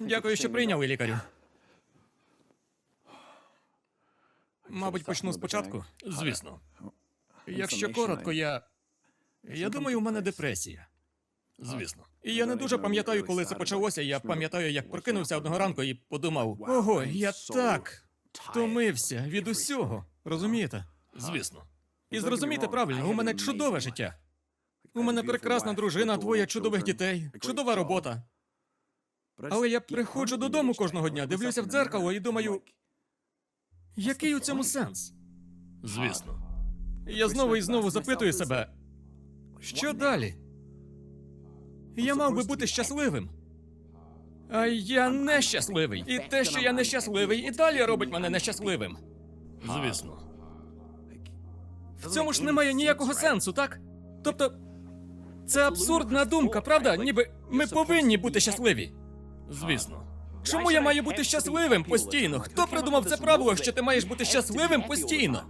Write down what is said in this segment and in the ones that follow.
Дякую, що прийняли лікарю. Мабуть, почну спочатку. Звісно. Якщо коротко, я. Я думаю, у мене депресія. Звісно. І я не дуже пам'ятаю, коли це почалося. Я пам'ятаю, як прокинувся одного ранку і подумав: ого, я так втомився від усього. Розумієте? Звісно. І зрозумійте правильно, у мене чудове життя. У мене прекрасна дружина, двоє чудових дітей, чудова робота. Але я приходжу додому кожного дня, дивлюся в дзеркало і думаю, який у цьому сенс? Звісно. Я знову і знову запитую себе, що далі? Я мав би бути щасливим. А я нещасливий. І те, що я нещасливий, і далі робить мене нещасливим. Звісно. В цьому ж немає ніякого сенсу, так? Тобто, це абсурдна думка, правда? Ніби ми повинні бути щасливі. Звісно. Чому я маю бути щасливим постійно? Хто придумав це правило, що ти маєш бути щасливим постійно?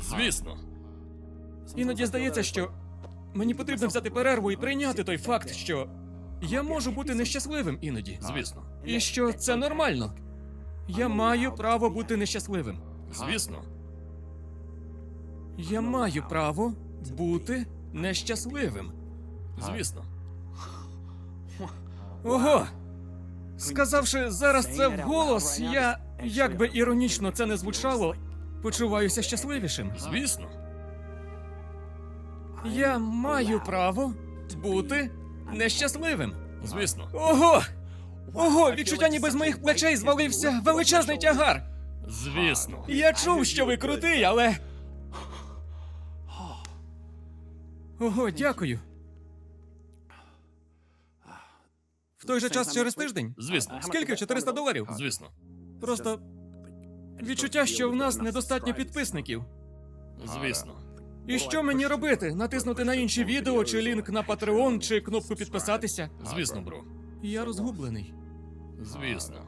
Звісно. Іноді здається, що мені потрібно взяти перерву і прийняти той факт, що я можу бути нещасливим іноді. Звісно. І що це нормально. Я маю право бути нещасливим. Звісно. Я маю право бути нещасливим. Звісно. Ого! Сказавши зараз це вголос, я, як би іронічно це не звучало, почуваюся щасливішим. Звісно. Я маю право бути нещасливим. Звісно. Ого! Ого, відчуття ніби з моїх плечей звалився величезний тягар. Звісно. Я чув, що ви крутий, але. Ого, дякую. В той же час через тиждень? Звісно. Скільки? 400 доларів? Звісно. Просто відчуття, що в нас недостатньо підписників. Звісно. І що мені робити? Натиснути на інші відео, чи лінк на Patreon, чи кнопку підписатися? Звісно, бро. Я розгублений. Звісно.